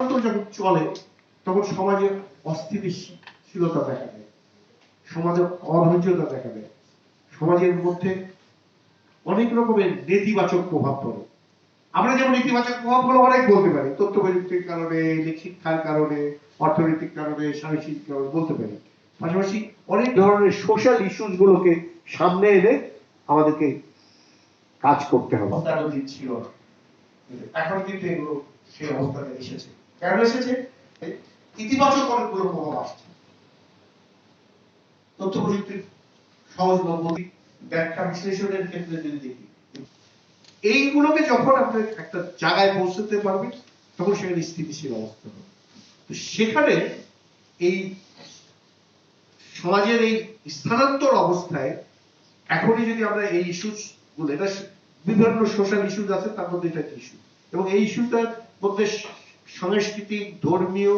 যখন চলে, তখন সমাজে অস্থিতিশীলতা দেখা দেয় সমাজের অধৈর্যতা দেখা দেয়, সমাজের মধ্যে অনেক রকমের নেতিবাচক প্রভাব পড়ে। আমরা যেমন নেতিবাচক প্রভাবগুলো অনেক বলতে পারি তথ্য প্রযুক্তির কারণে শিক্ষার কারণে, অর্থনৈতিক কারণে, সাংস্কৃতিক কারণে বলতে পারি। পাশাপাশি অনেক ধরনের সোশ্যাল ইস্যুস গুলোকে সামনে এনে আমাদেরকে কাজ করতে হবে। ছিল এখন কিন্তু এগুলো সেই অবস্থাতে এসেছে। কেন এসেছে? ইতিবাচক অনেকগুলো প্রভাব আসছে। তথ্য প্রযুক্তির সহজলভ্য ব্যাখ্যা বিশ্লেষণের ক্ষেত্রে যদি দেখি, এইগুলোকে যখন আপনি একটা জায়গায় পৌঁছতে পারবেন, তখন সেখানে স্থিতিশীল অবস্থা হবে। তো সেখানে এই সমাজের এই স্থানান্তর অবস্থায় এখনই যদি আমরা এই ইস্যুসগুলো এটা বিভিন্ন সোশ্যাল ইস্যুস আছে, তার মধ্যে এটা ইস্যু এবং এই ইস্যুটার মধ্যে সাংস্কৃতিক ধর্মীয়